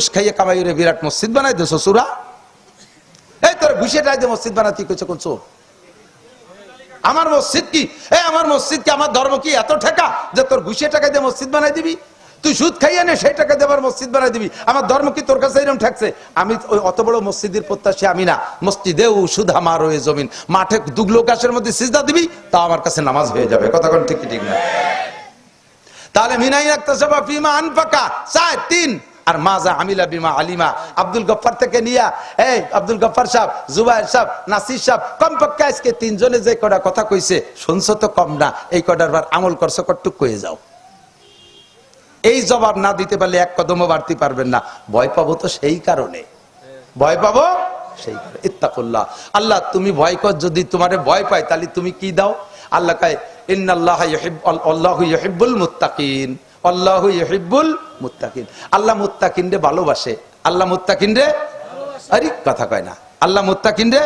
ঘুষ খাইয়ে কামাইরে বিরাট মসজিদ বানাই দে শ্বশুরা এই তোর ঘুষে টাই মসজিদ বানাতে কইছে কোন চোর? আমার মসজিদ কি? এই আমার মসজিদ কি? আমার ধর্ম কি? এত ঠেকা যে তোর ঘুষে টাকা দিয়ে মসজিদ বানাই দিবি? তুই সুদ খাইয়ে নে, সেই টাকা দেবার মসজিদ বানাই দিবি। আমার ধর্ম কি তোর কাছে এরকম ঠেকছে? আমি ওই অত বড় মসজিদের প্রত্যাশী আমি না। মসজিদে ও সুদ আমার ওই জমিন। মাঠে দুগলো গাছের মধ্যে সিজদা দিবি তা আমার কাছে নামাজ হয়ে যাবে। কথা কোন ঠিক ঠিক না? তাহলে মিনাই রাখতে সবা ফিমা আনফাকা চায় তিন। আর মাজা আমিলা বিমা আলিমা। আব্দুল গফফার থেকে নিয়া, এই আব্দুল গফফার সাহেব, জুবাইর সাহেব, নাসির সাহেব, কমপক্ষে আজকে তিনজনে যে কটা কথা কইছে, শুনছো তো কম না, এই কটার বার আমল করছ কটুক কয়ে যাও। এই জবাব না দিতে পারলে এক কদমও বাড়তে পারবেন না। ভয় পাবো তো সেই কারণে। ভয় পাবো সেই কারণে। ইত্তাকুল্লাহ। আল্লাহ, তুমি ভয় কর, যদি তোমারে ভয় পায়, তাহলে তুমি কি দাও? আল্লাহ কায়, ইন্নাল্লাহ ইউহিব- আল্লাহু মুত্তাকিন। আল্লাহু ইউহিব্বুল মুত্তাকিন। আল্লাহ মুত্তাকিন রে ভালোবাসে। আল্লাহ মুত্তাকিন রে আরে কথা কয় না। আল্লাহ মুত্তাকিন রে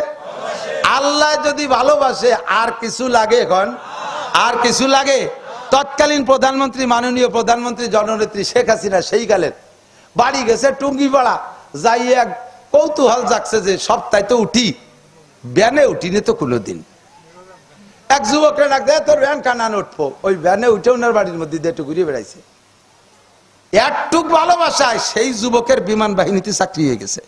আল্লাহ যদি ভালোবাসে, আর কিছু লাগে এখন? আর কিছু লাগে? তৎকালীন প্রধানমন্ত্রী, মাননীয় প্রধানমন্ত্রী, জননেত্রী শেখ হাসিনা সেই কালের। বাড়ি গেছে টুঙ্গি পাড়া যাই এক কৌতূহল জাগছে যে সপ্তাহে তো উঠি। ব্যানে উঠিনি তো কোনোদিন। এক যুবকরে ডাক দেয় তোর ভ্যান কানান উঠবো ওই ভ্যানে উঠে ওনার বাড়ির মধ্যে দিয়ে একটু ঘুরিয়ে বেড়াইছে। একটুক ভালোবাসায় সেই যুবকের বিমান বাহিনীতে চাকরি হয়ে গেছে।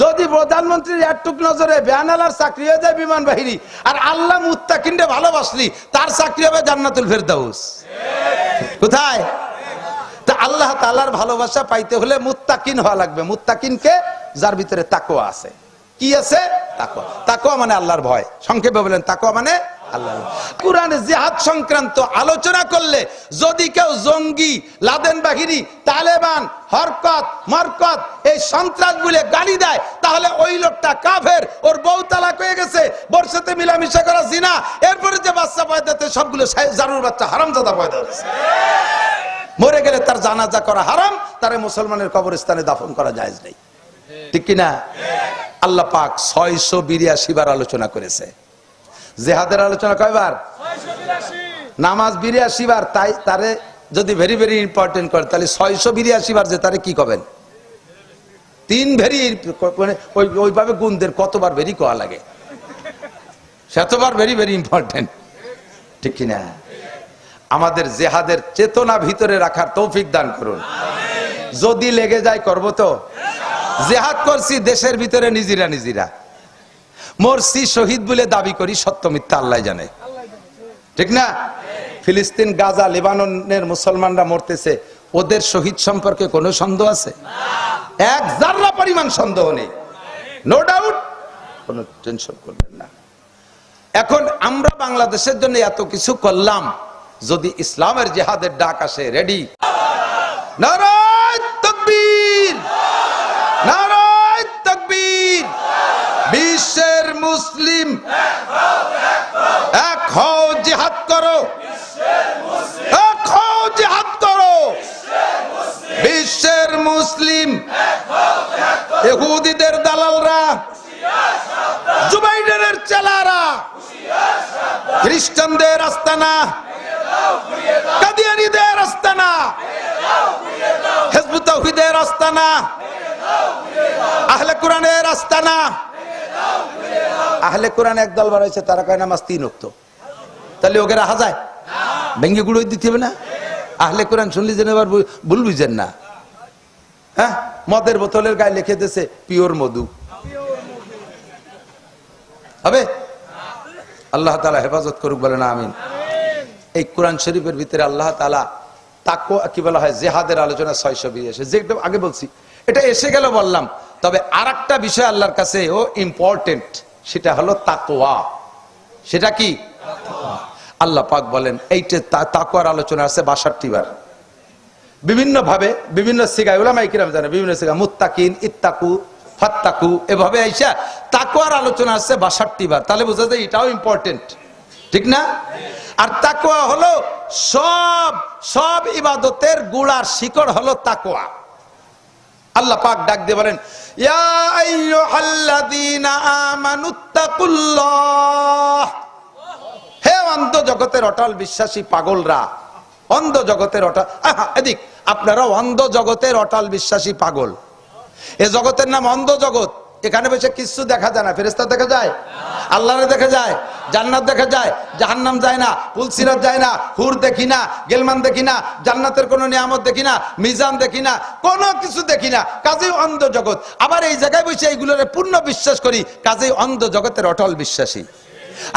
যদি প্রধানমন্ত্রীর একটুক নজরে বেয়ানালার চাকরি হয়ে যায় বিমান বাহিনী, আর আল্লাহ মুত্তাকিনরে ভালোবাসলি, তার চাকরি হবে জান্নাতুল ফেরদাউস। কোথায়? তা আল্লাহ তালার ভালোবাসা পাইতে হলে মুত্তাকিন হওয়া লাগবে। মুত্তাকিনকে যার ভিতরে তাকোয়া আছে। কি আছে? তাকোয়া তাকোয়া মানে আল্লাহর ভয়। সংক্ষেপে বলেন তাকোয়া মানে ওর গেছে মিলামিশা করা এরপরে যে বাচ্চা পয়দাতে সবগুলো জারুর বাচ্চা, হারামজাদা পয়দা মরে গেলে তার জানাজা করা হারাম, তারে মুসলমানের কবরস্থানে দাফন করা যায় নেই। ঠিক কিনা? আল্লাহ পাক ছয়শো বিরিয়াশি বার আলোচনা করেছে। জেহাদের আলোচনা কয়বার? নামাজ বিরিয়াশি বার, তাই তারে যদি ভেরি ভেরি ইম্পর্টেন্ট করে, তাহলে ছয়শো বিরিয়াশি বার যে তারে কি করবেন তিন ভেরি মানে ওই, ওইভাবে গুণদের কতবার ভেরি কোয়া লাগে? শতবার ভেরি ভেরি ইম্পর্টেন্ট ঠিক কিনা? আমাদের জেহাদের চেতনা ভিতরে রাখার তৌফিক দান করুন। যদি লেগে যায় করব তো? জেহাদ করছি, দেশের ভিতরে নিজিরা নিজিরা। মরছি শহীদ বলে দাবি করি, সত্য মিথ্যা আল্লাহ জানে। ঠিক না? ফিলিস্তিন, গাজা, লেবাননের মুসলমানরা মরতেছে, ওদের শহীদ সম্পর্কে কোনো সন্দেহ আছে? এক জাররা পরিমাণ সন্দেহ নেই। নো ডাউট কোনো টেনশন করবেন না। এখন আমরা বাংলাদেশের জন্য এত কিছু করলাম, যদি ইসলামের জেহাদের ডাক আসে রেডি নারায় খ্রিস্টানদের আস্তানা। কাদিয়ানিদের আস্তানা। হেজবুত তৌহিদের আস্তানা। আহলে কোরআনের আস্তানা। আহলে কোরআন একদল বাড়াইছে তারা কয়, নামাজ তিন উক্ত তাহলে ওকে রাখা যায়? ভেঙ্গে গুঁড়ো দিতে হবে না? আহলে কোরআন শুনলি যেন এবার ভুল বুঝেন না। হ্যাঁ? মদের বোতলের গায়ে লিখে দিয়েছে, পিওর মধু। হবে? আল্লাহ তালা হেফাজত করুক বলে না, আমিন। এই কোরআন শরীফের ভিতরে আল্লাহ তালা তাকো কি বলা হয়? জেহাদের আলোচনা ছয়শো বিরিয়াশি যেটা আগে বলছি, এটা এসে গেল বললাম। তবে আর একটা বিষয় আল্লাহর কাছে ও ইম্পর্টেন্ট সেটা হলো তাকোয়া সেটা কি? আল্লাহ পাক বলেন এইটা তাকোয়ার আলোচনা আছে বাষট্টি বার। বিভিন্ন ভাবে বিভিন্ন সিগায় ওলামাই কিরাম জানে বিভিন্ন সিগা মুত্তাকিন, ইত্তাকু ফাত্তাকু, এভাবে আইসা তাকওয়ার আলোচনা আছে বাষট্টি বার। তাহলে বোঝা যায় এটাও ইম্পর্টেন্ট ঠিক না? আর তাকুয়া হলো সব সব ইবাদতের গুড়ার শিকড় হলো তাকুয়া আল্লাহ পাক ডাক দিয়ে বলেন হে অন্ধ জগতের অটল বিশ্বাসী পাগলরা, অন্ধ জগতের অটাল এদিক আপনারা অন্ধ জগতের অটল বিশ্বাসী পাগল। এ জগতের নাম অন্ধ জগৎ। এখানে বসে কিছু দেখা যায় না। ফেরেস্তা দেখা যায়? আল্লাহরে দেখা যায়? জান্নাত দেখা যায়? জাহান্নাম যায় না। পুলসিরাত যায় না। হুর দেখি না। গেলমান দেখি না। জান্নাতের কোনো নিয়ামত দেখি না। মিজান দেখি না। কোনো কিছু দেখি না। কাজেই অন্ধ জগৎ। আবার এই জায়গায় বসে এইগুলোর পূর্ণ বিশ্বাস করি। কাজেই অন্ধ জগতের অটল বিশ্বাসী।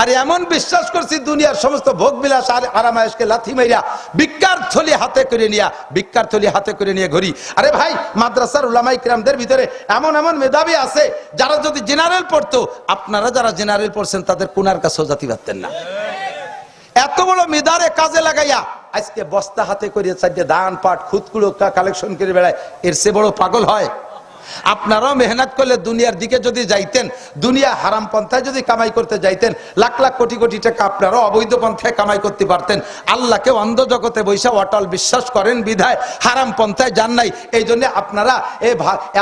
আর এমন বিশ্বাস করছি দুনিয়ার সমস্ত ভোগ বিলাস আর আরামায়সকে লাথি মাইরা বিজ্ঞার থলি হাতে করে নিয়া বিজ্ঞার থলি হাতে করে নিয়ে ঘুরি। আরে ভাই, মাদ্রাসার উলামাই কিরামদের ভিতরে এমন এমন মেধাবী আছে, যারা যদি জেনারেল পড়তো, আপনারা যারা জেনারেল পড়ছেন, তাদের কোনার কাছেও জাতি পারতেন না। এত বড় মেদারে কাজে লাগাইয়া আজকে বস্তা হাতে করে চারটে দান পাট খুদকুড়ো কালেকশন করে বেড়ায়, এর সে বড় পাগল হয়। আপনারাও মেহনত করলে দুনিয়ার দিকে যদি যাইতেন, দুনিয়া হারাম পন্থায় যদি কামাই করতে যাইতেন, লাখ লাখ কোটি কোটি টাকা আপনারাও অবৈধ পন্থায় কামাই করতে পারতেন। আল্লাহকে অন্ধ জগতে বৈশা অটল বিশ্বাস করেন বিধায়, হারাম পন্থায় যান নাই। এই জন্য আপনারা এ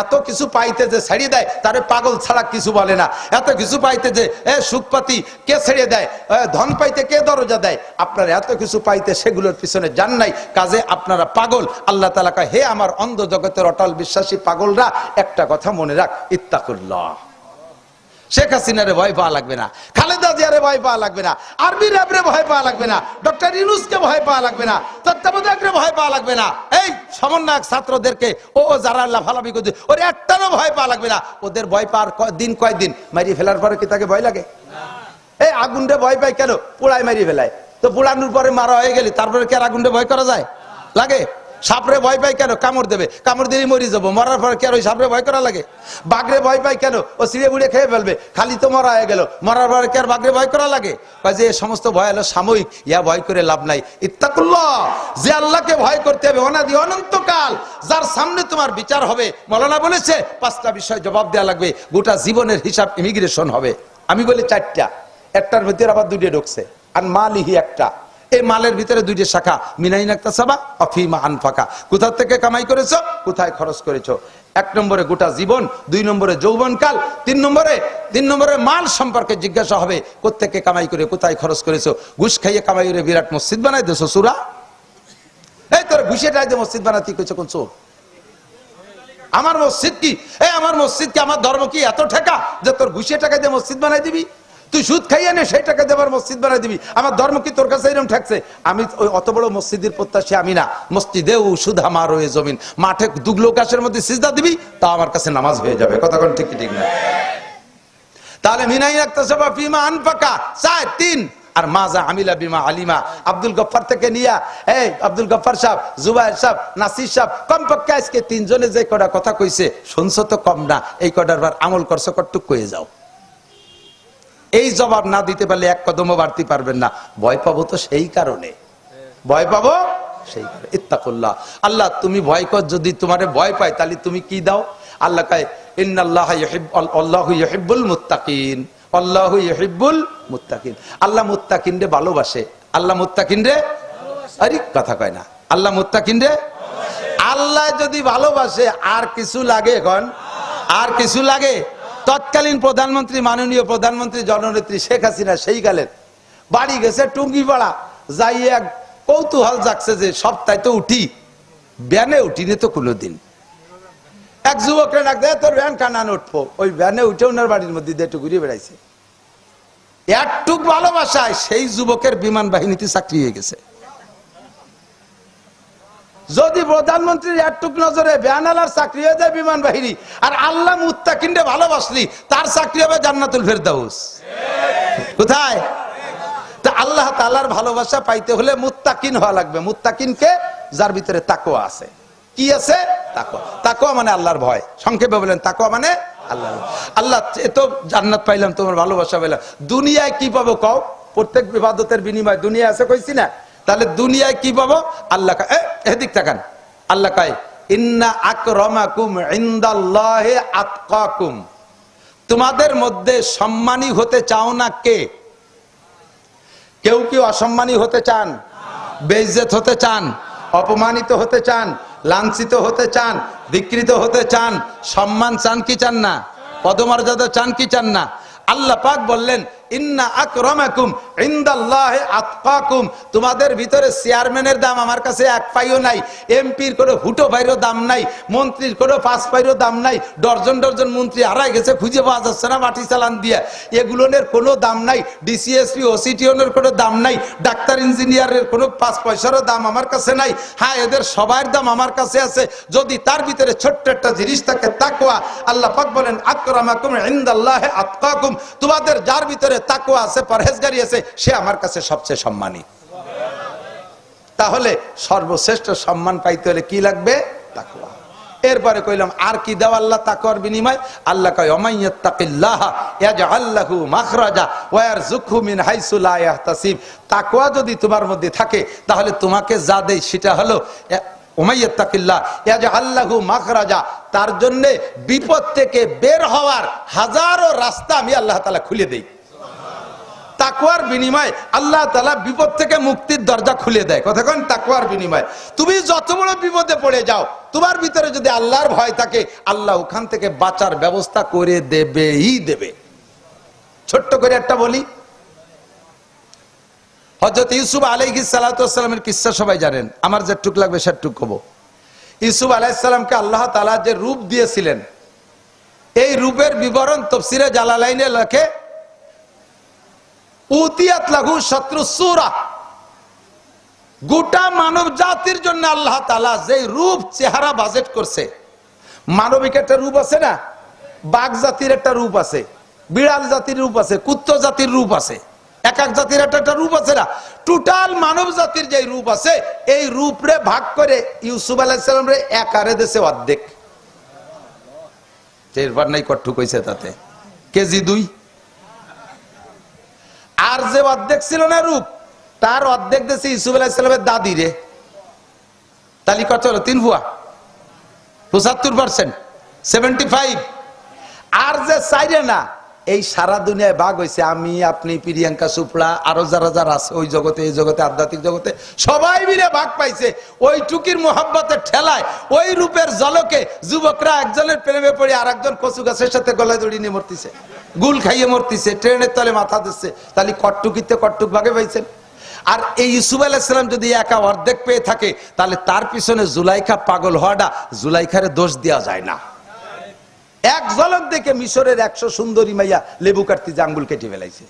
এত কিছু পাইতে যে ছেড়ে দেয়, তারে পাগল ছাড়া কিছু বলে না। এত কিছু পাইতে যে, এ সুখপাতি কে ছেড়ে দেয় ধন পাইতে কে দরজা দেয়? আপনারা এত কিছু পাইতে সেগুলোর পিছনে যান নাই। কাজে আপনারা পাগল। আল্লাহ তালাকা হে আমার অন্ধ জগতের অটল বিশ্বাসী পাগলরা একটা কথা মনে রাখ, ইত্তাকুল্লাহ। শেখ হাসিনারে ভয় পাওয়া লাগবে না, খালেদা জিয়ারে ভয় পাওয়া লাগবে না, আরবি র্যাবরে ভয় পাওয়া লাগবে না, ডক্টর ইউনুসকে ভয় পাওয়া লাগবে না তত্ত্বাবধায়করে ভয় পাওয়া লাগবে না। এই সমন্বয়ক ছাত্রদেরকে, ও যারা লাফালাফি করছে, ওর একটারও ভয় পাওয়া লাগবে না। ওদের ভয় পাওয়ার দিন কয়দিন মারিয়ে ফেলার পরে কি তাকে ভয় লাগে? এই আগুনটা ভয় পায় কেন? পোড়ায় মারিয়ে ফেলায়। তো পোড়ানোর পরে মারা হয়ে গেলি, তারপরে কি আর আগুনটা ভয় করা যায়? লাগে? সাপরে ভয় পাই কেন? কামড় দেবে। কামড় দিয়ে মরি যাব। মরার পরে কি আর ওই সাপরে ভয় করা লাগে? বাঘরে ভয় পাই কেন? ও সিঁড়ে বুড়ে খেয়ে ফেলবে। খালি তো মরা হয়ে গেল। মরার পরে কি আর বাঘরে ভয় করা লাগে? যে সমস্ত ভয় হলো সাময়িক। ইয়া ভয় করে লাভ নাই। ইত্তাকুল্লাহ! যে আল্লাহকে ভয় করতে হবে, অনাদি অনন্তকাল, যার সামনে তোমার বিচার হবে। মৌলানা বলেছে, পাঁচটা বিষয় জবাব দেওয়া লাগবে। গোটা জীবনের হিসাব ইমিগ্রেশন হবে। আমি বলি চারটা। একটার ভিতরে আবার দুইটা ঢুকছে। আর মালিহি একটা। এই মালের ভিতরে দুইটা শাখা মিনাইন একটা সাবা অফিমা আনফাকা। কোথা থেকে কামাই করেছ? কোথায় খরচ করেছ? এক নম্বরে গোটা জীবন, দুই নম্বরে যৌবনকাল, তিন নম্বরে তিন নম্বরে মাল সম্পর্কে জিজ্ঞাসা হবে কোথেকে কামাই করে, কোথায় খরচ করেছ? ঘুষ খাইয়ে কামাই করে বিরাট মসজিদ বানাই দেছো সুরা? এই তোর ঘুষে টাইতে মসজিদ বানাতে কইছো কোন আমার মসজিদ কি? এই আমার মসজিদ কি? আমার ধর্ম কি? এত ঠেকা যে তোর ঘুষিয়ে টাকা দিয়ে মসজিদ বানাই দিবি? তুই সুদ খাইয়ে নে, সেই টাকা দেবার মসজিদ বানাই দিবি। আমার ধর্ম কি তোর কাছে এরকম ঠেকছে? আমি ওই অত বড় মসজিদের প্রত্যাশী আমি না। মসজিদে ও সুদ আমার রয়ে জমিন। মাঠে দুগলো গাছের মধ্যে সিজদা দিবি, তা আমার কাছে নামাজ হয়ে যাবে। কথা ঠিক ঠিক না? তাহলে মিনাই রাখতেছে বা ফিমা আনপাকা চার, তিন। আর মাজা আমিলা বিমা আলিমা। আব্দুল গফার থেকে নিয়া, এই আব্দুল গফার সাহেব, জুবাইর সাহেব, নাসির সাহেব, কমপক্ষে আজকে তিনজনে যে কটা কথা কইছে, শুনছো তো কম না? এই কটার বার আমল করছ কটুক কয়ে যাও। এই জবাব না দিতে পারলে এক কদমও বাড়তে পারবেন না। ভয় পাবো তো সেই কারণে। ভয় পাবো সেই কারণে। ইত্তাকুল্লাহ। আল্লাহ, তুমি ভয় কর, যদি তোমারে ভয় পায়, তাহলে তুমি কি দাও? আল্লাহ কয়, ইন্নাল্লাহ আল্লাহু ইউহিব্বুল মুত্তাকিন। আল্লাহু ইউহিব্বুল মুত্তাকিন। আল্লাহ মুত্তাকিন রে ভালোবাসে। আল্লাহ মুত্তাকিন রে আরে কথা কয় না। আল্লাহ মুত্তাকিন রে আল্লাহ যদি ভালোবাসে, আর কিছু লাগে এখন? আর কিছু লাগে? তৎকালীন প্রধানমন্ত্রী, মাননীয় প্রধানমন্ত্রী জননেত্রী শেখ হাসিনা সেই কালের। বাড়ি গেছে টুঙ্গি পাড়া যাই এক কৌতূহল জাগছে যে সপ্তাহে তো উঠি। ব্যানে উঠিনি তো কোনোদিন। এক যুবকরে ডাক দেয় তোর ভ্যান কানান উঠবো ওই ভ্যানে উঠে ওনার বাড়ির মধ্যে দিয়ে একটু ঘুরিয়ে বেড়াইছে। একটুক ভালোবাসায় সেই যুবকের বিমান বাহিনীতে চাকরি হয়ে গেছে। যদি প্রধানমন্ত্রীর একটুক নজরে বেয়ানালার চাকরি হয়ে যায় বিমান বাহিনী, আর আল্লাহ মুত্তাকিনরে ভালোবাসলি, তার চাকরি হবে জান্নাতুল ফেরদাউস। কোথায়? তা আল্লাহ তালার ভালোবাসা পাইতে হলে মুত্তাকিন হওয়া লাগবে। মুত্তাকিনকে যার ভিতরে তাকোয়া আছে। কি আছে? তাকোয়া তাকোয়া মানে আল্লাহর ভয়। সংক্ষেপে বলেন তাকোয়া মানে আল্লাহ আল্লাহ, এ তো জান্নাত পাইলাম, তোমার ভালোবাসা পাইলাম। দুনিয়ায় কি পাবো কও? প্রত্যেক বিবাদতের বিনিময় দুনিয়া আছে কইছি না? তাহলে দুনিয়ায় কি পাবো? আল্লাহ এদিক তাকান। আল্লাহ কয়, ইন্না আকরামাকুম আতকাকুম। তোমাদের মধ্যে সম্মানী হতে চাও না কে? কেউ কি অসম্মানী হতে চান? বেইজ্জত হতে চান? অপমানিত হতে চান? লাঞ্ছিত হতে চান? বিকৃত হতে চান? সম্মান চান কি চান না? পদমর্যাদা চান কি চান না? আল্লাহ পাক বললেন ইন্না আকরামাকুম আতকাকুম। তোমাদের ভিতরে চেয়ারম্যানের দাম আমার কাছে এক পাইও নাই, এমপির কোনো হুটো দাম নাই, মন্ত্রীর কোনো পাঁচ পাইরও দাম নাই মন্ত্রী হারাই গেছে, খুঁজে পাওয়া যাচ্ছে না মাটি চালান দিয়ে। এগুলোনের কোনো দাম নাই, ডিসিএসপি, ওসিটিওনের কোনো দাম নাই, ডাক্তার, ইঞ্জিনিয়ারের কোনো পাঁচ পয়সারও দাম আমার কাছে নাই। হ্যাঁ এদের সবার দাম আমার কাছে আছে, যদি তার ভিতরে ছোট্ট একটা জিনিস থাকে আল্লাহ পাক বলেন, আকরামাকুম আতকাকুম। তোমাদের যার ভিতরে তাকুয়া আছে, পরহেজগারি আছে, সে আমার কাছে সবচেয়ে সম্মানী। তাহলে সর্বশ্রেষ্ঠ সম্মান পাইতে হলে কি লাগবে? তাকুয়া এরপরে কইলাম, আর কি দাও আল্লাহ তাকুয়ার বিনিময়? আল্লাহ কয় ইয়াজআল্লাহু মাখরাজা ওয়া ইয়ারযুকহু মিন হাইসু লা ইয়াহতাসিব। তাকওয়া যদি তোমার মধ্যে থাকে, তাহলে তোমাকে যা দেই সেটা হলো তার জন্য বিপদ থেকে বের হওয়ার হাজারো রাস্তা আমি আল্লাহ তাআলা খুলে দেই। তাকুয়ার বিনিময় আল্লাহ তালা বিপদ থেকে মুক্তির দরজা খুলে দেয়। কতক্ষণ তাকুয়ার বিনিময়। তুমি যত বড় বিপদে পড়ে যাও, তোমার ভিতরে যদি আল্লাহর ভয় থাকে, আল্লাহ ওখান থেকে বাঁচার ব্যবস্থা করে দেবেই দেবে। ছোট্ট করে একটা বলি। হজরত ইউসুফ আলাইহি সালাতামের কিসা সবাই জানেন? আমার যেটুক লাগবে সেটুক কব ইউসুফ আলাইসালামকে আল্লাহ তালা যে রূপ দিয়েছিলেন, এই রূপের বিবরণ তফসিরে জালালাইনে লেখে উতিয়াত লাঘু শত্রু সুরা। গোটা মানব জাতির জন্য আল্লাহ তালা যে রূপ, চেহারা বাজেট করছে, মানবিক একটা রূপ আছে না? বাঘ জাতির একটা রূপ আছে, বিড়াল জাতির রূপ আছে, কুত্ত জাতির রূপ আছে এক এক জাতির একটা একটা রূপ আছে না? টোটাল মানব জাতির যে রূপ আছে, এই রূপ রে ভাগ করে ইউসুফ আলাইসালাম রে একারে দেশে অর্ধেক। এরপর নাই কট্টু কইছে তাতে। কেজি দুই। আর যে অর্ধেক ছিল না রূপ, তার অর্ধেক দেশে ইসুফ আলাহিসামের দাদি রে। তালি কত হলো? তিন ভুয়া পঁচাত্তর পার্সেন্ট সেভেন্টি ফাইভ আর যে চাইরে না, এই সারা দুনিয়ায় ভাগ হয়েছে আমি, আপনি, প্রিয়াঙ্কা চোপড়া, আরও যারা যারা আছে, ওই জগতে, এই জগতে, আধ্যাত্মিক জগতে, সবাই মিলে ভাগ পাইছে। ওই টুকির মোহাব্বতের ঠেলায়, ওই রূপের জলকে যুবকরা একজনের প্রেমে পড়ে আর একজন কচু গাছের সাথে গলায় দড়ি নিয়ে মরতিছে। গুল খাইয়ে মরতিছে, ট্রেনের তলে মাথা দিচ্ছে, তাহলে কট্টুকিতে কট্টুক ভাগে পাইছেন। আর এই ইসুফ আলাইসালাম যদি একা অর্ধেক পেয়ে থাকে, তাহলে তার পিছনে জুলাইখা পাগল হওয়াটা জুলাইখারে দোষ দেওয়া যায় না। এক ঝলক দেখে মিশরের একশো সুন্দরী মাইয়া লেবু কাটতে জাঙ্গুল কেটে ফেলাইছে।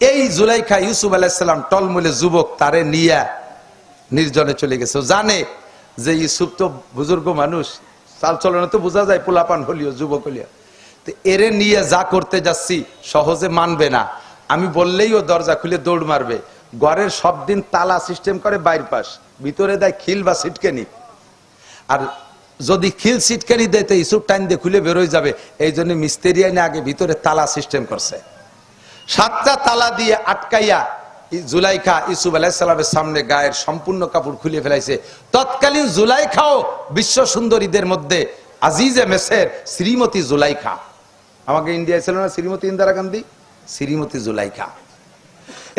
এই জুলাইখা ইউসুফ আলাইসালাম টলমলে যুবক তারে নিয়ে নির্জনে চলে গেছে। জানে যে ইউসুফ তো বুজুর্গ মানুষ, চাল চলনে তো বোঝা যায় পোলাপান হলিও, যুবক হলিও। এরে নিয়ে যা করতে যাচ্ছি, সহজে মানবে না। আমি বললেই ও দরজা খুলে দৌড় মারবে। ঘরের সব দিন তালা সিস্টেম করে বাইর ভিতরে দেয় খিল বা সিটকেনি আর যদি খিল সিটকানি দেয়, তো ইসুর টাইম দিয়ে খুলে বেরোয় যাবে। এই জন্য মিস্ত্রি আইনে আগে ভিতরে তালা সিস্টেম করছে। সাতটা তালা দিয়ে আটকাইয়া জুলাইখা ইসুফ আলাইসালামের সামনে গায়ের সম্পূর্ণ কাপড় খুলে ফেলাইছে। তৎকালীন জুলাইখাও বিশ্ব সুন্দরীদের মধ্যে আজিজে মেসের শ্রীমতী জুলাইখা। আমাকে ইন্ডিয়ায় ছিল না, শ্রীমতী ইন্দিরা গান্ধী, শ্রীমতী জুলাইখা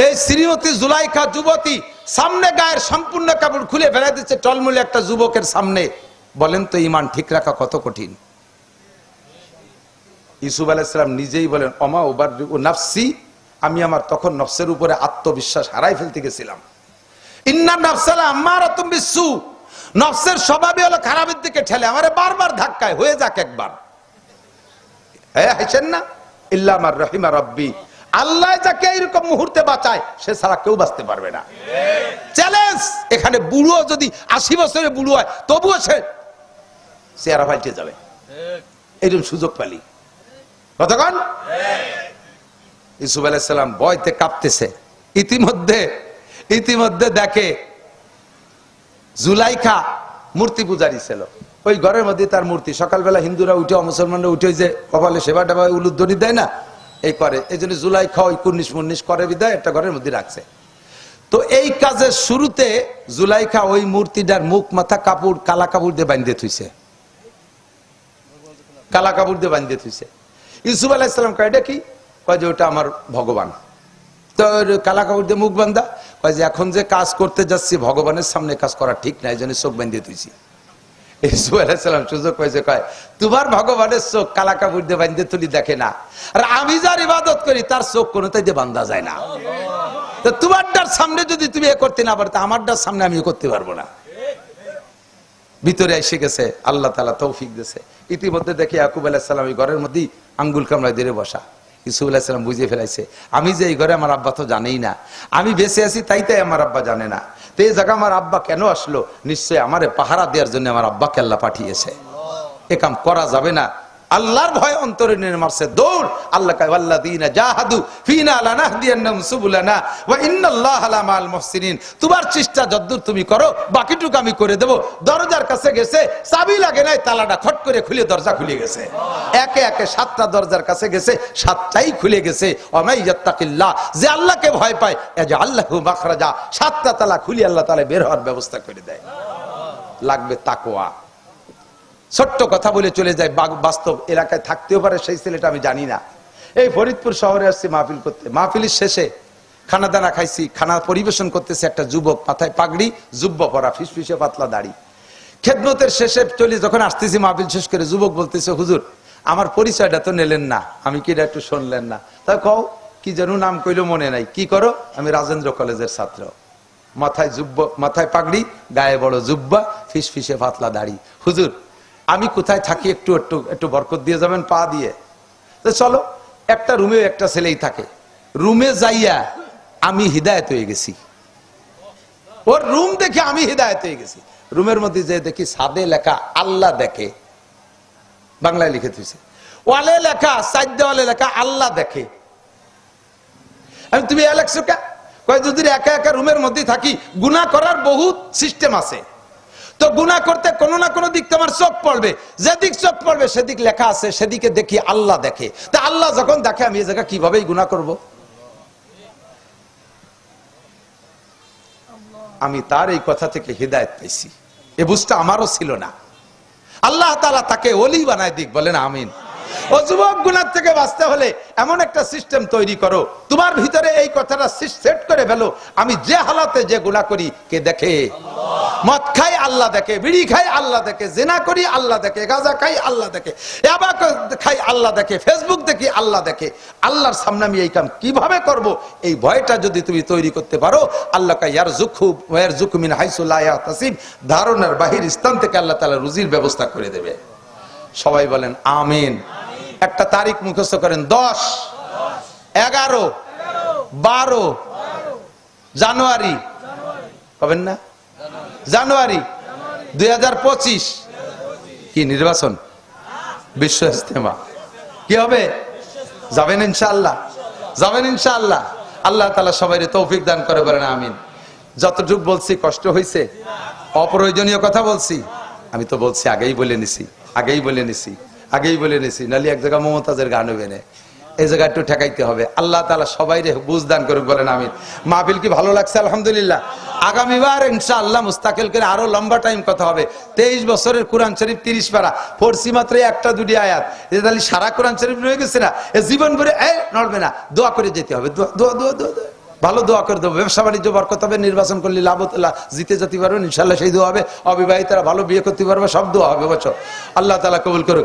এই শ্রীমতী জুলাইখা যুবতী সামনে গায়ের সম্পূর্ণ কাপড় খুলে ফেলাই দিচ্ছে, টলমূলে একটা যুবকের সামনে। বলেন তো ইমান ঠিক রাখা কত কঠিন? ইসুফ আলাইসালাম নিজেই বলেন অমা ওবার নাফসি আমি আমার তখন নফসের উপরে আত্মবিশ্বাস হারাই ফেলতে গেছিলাম। ইন্না নাফসালা আমার বিশ্বু নফসের স্বভাবই হলো খারাপের দিকে ঠেলে, আমারে বারবার ধাক্কায়, হয়ে যাক একবার। হ্যাঁ রহিমা রব্বি। আল্লাহ যাকে এইরকম মুহূর্তে বাঁচায়, সে ছাড়া কেউ বাঁচতে পারবে না। চ্যালেঞ্জ এখানে বুড়ো যদি আশি বছরে বুড়ো হয়, তবুও সে যাবে। এরকম সুযোগ পালি। কতক্ষণ ইসুফ আলাইসাল্লাম বয়তে কাঁপতেছে। ইতিমধ্যে ইতিমধ্যে দেখে, জুলাইখা মূর্তি পূজারি ছিল। ওই ঘরের মধ্যে তার মূর্তি। সকালবেলা হিন্দুরা উঠে মুসলমানরা উঠে যে কপালে সেবা টেবা উলুধ্বনি দেয় না? এই করে। এই জন্য জুলাইখা ওই কুর্নিশ মুন্নিশ করে বিদায়, একটা ঘরের মধ্যে রাখছে। তো এই কাজের শুরুতে জুলাইখা ওই মূর্তিটার মুখ, মাথা, কাপড়, কালা কাপড় দিয়ে বাঁধিয়ে থুইছে। কালা কাপড় দিয়ে বাঁধিয়ে থুইছে। ইউসুফ আলাইসালাম কয়, এটা কি? কয় যে, ওটা আমার ভগবান। তো কালা কাপড় দিয়ে মুখ বান্ধা কয় যে, এখন যে কাজ করতে যাচ্ছি, ভগবানের সামনে কাজ করা ঠিক না, এই জন্য চোখ বাঁধিয়ে তুইছি তোমার সামনে যদি তুমি করতে না সামনে আমি করতে পারব না। ভিতরে এসে গেছে, আল্লাহ তালা তৌফিক দিয়েছে। ইতিমধ্যে দেখি ইয়াকুব আলাহিসাল্লাম ঘরের মধ্যেই আঙ্গুল কামড়ায় দিয়ে বসা। ইসুফ আলাহিসাল্লাম বুঝিয়ে ফেলাইছে। আমি যে এই ঘরে আমার আব্বা তো জানেই না। আমি বেঁচে আছি তাই তাই আমার আব্বা জানে না। তো এই জায়গা আমার আব্বা কেন আসলো? নিশ্চয় আমারে পাহারা দেওয়ার জন্য আমার আব্বাকে আল্লাহ পাঠিয়েছে। এ কাম করা যাবে না। আল্লাহর ভয় অন্তরে নিয়ে মারছে। দৌড়। আল্লাহ কয়, ওয়াল্লাযীনা জাহাদু ফিনা লানাহদিয়ান্নাহুম সুবুলানা ওয়া ইন্নাল্লাহা লামাল মুহসিনিন। তোমার চেষ্টা যদ্দূর তুমি করো, বাকিটুকু আমি করে দেব। দরজার কাছে গেছে, চাবি লাগে নাই, তালাটা খট করে খুলে দরজা খুলে গেছে। একে একে সাতটা দরজার কাছে গেছে, সাতটাই খুলে গেছে। ওমাই ইয়াত্তাকিল্লাহ, যে আল্লাহকে ভয় পায় এজা আল্লাহু মাখরাজা। সাতটা তালা খুলে আল্লাহ তাআলা বের হওয়ার ব্যবস্থা করে দেয়। লাগবে তাকওয়া। ছোট্ট কথা বলে চলে যায় বাস্তব এলাকায় থাকতেও পারে, সেই ছেলেটা আমি জানি না। এই ফরিদপুর শহরে আসছি মাহফিল করতে। মাহফিলের শেষে খানা দানা খাইছি, খানা পরিবেশন করতেছে একটা যুবক মাথায় পাগড়ি, জুব্ব পরা, ফিসফিসে পাতলা দাড়ি। খেদমতের শেষে চলে যখন আসতেছি মাহফিল শেষ করে, যুবক বলতেছে, হুজুর, আমার পরিচয়টা তো নিলেন না। আমি কি একটু শুনলেন না? তা কও, কি যেন নাম কইলো মনে নাই। কি করো? আমি রাজেন্দ্র কলেজের ছাত্র। মাথায় জুব্ব, মাথায় পাগড়ি, গায়ে বড় জুব্বা ফিস ফিসে পাতলা দাড়ি। হুজুর আমি কোথায় থাকি একটু একটু একটু বরকত দিয়ে যাবেন, পা দিয়ে। তো চলো, একটা রুমে একটা ছেলেই থাকে। রুমে যাইয়া আমি হৃদায়ত হয়ে গেছি। ওর রুম দেখে আমি হৃদায়ত হয়ে গেছি। রুমের মধ্যে যে দেখি সাদে লেখা, আল্লাহ দেখে। বাংলায় লিখে তুইছে ওয়ালে লেখা, সাইড দেওয়ালে লেখা, আল্লাহ দেখে। আমি, তুমি এলেকছো কে? কয়, যদি একা একা রুমের মধ্যে থাকি, গুনাহ করার বহুত সিস্টেম আছে। তো গুনাহ করতে কোনো না কোনো দিক তোমার চোখ পড়বে। যেদিক চোখ পড়বে, সেদিক লেখা আছে, সেদিকে দেখি আল্লাহ দেখে। তা আল্লাহ যখন দেখে, আমি এই জায়গা কিভাবেই গুনাহ করব? আমি তার এই কথা থেকে হৃদায়ত পাইছি। এ বুঝটা আমারও ছিল না। আল্লাহ তালা তাকে অলি বানায় দিক, বলেন আমিন। ও যুবক গুণার থেকে বাঁচতে হলে এমন একটা সিস্টেম তৈরি করো। তোমার ভিতরে এই কথাটা সেট করে ফেলো। আমি যে হালাতে যে গুণা করি, কে দেখে? মদ খাই আল্লাহ দেখে, বিড়ি খাই আল্লাহ দেখে, জেনা করি আল্লাহ দেখে, গাঁজা খাই আল্লাহ দেখে খাই আল্লাহ দেখে ফেসবুক দেখি আল্লাহ দেখে। আল্লাহর সামনে আমি এই কাম কীভাবে করব? এই ভয়টা যদি তুমি তৈরি করতে পারো, আল্লাহ ইয়ার জুখু ওয়ার জুকুমিন হাইসুল্লাহ তাসিম ধারণার বাহির স্থান থেকে আল্লাহ তালা রুজির ব্যবস্থা করে দেবে। সবাই বলেন, আমিন। একটা তারিখ মুখস্থ করেন, দশ, এগারো, বারো, জানুয়ারি। হবেন না? জানুয়ারি দুই কি নির্বাচন? বিশ্ব ইস্তেমা কি হবে? যাবেন ইনশাআল্লাহ। যাবেন ইনশাআল্লাহ। আল্লাহ তালা সবাই তৌফিক দান করে বলেন, আমিন। যতটুক বলছি, কষ্ট হয়েছে অপ্রয়োজনীয় কথা বলছি। আমি তো বলছি, আগেই বলে নিছি, আগেই বলে নিছি, আগেই বলে নিছি। নালি এক জায়গা মমতাজের গান হবে না। এই জায়গা একটু ঠেকাইতে হবে। আল্লাহ তালা সবাই রে বুঝদান করুক, বলেন আমিন। মাহফিল কি ভালো লাগছে? আলহামদুলিল্লাহ। আগামীবার ইনশাআল্লাহ মুস্তাকিল করে আরও লম্বা টাইম কথা হবে। তেইশ বছরের কোরআন শরীফ তিরিশ পারা। ফোরসি মাত্র একটা দুটি আয়াত। এটা তাহলে সারা কোরআন শরীফ রয়ে গেছে না? এ জীবন ভরে এ নড়বে না। দোয়া করে যেতে হবে। দোয়া দোয়া দোয়া দোয়া। ভালো দোয়া করে দেবো। ব্যবসা বাণিজ্য বরকত হবে, নির্বাচন করলে লাভ জিতে যেতে পারবেন ইনশাল্লাহ সেই দোয়া হবে। অবিবাহিতরা ভালো বিয়ে করতে পারবে, সব দোয়া হবে বছর। আল্লাহ তালা কবুল করুক।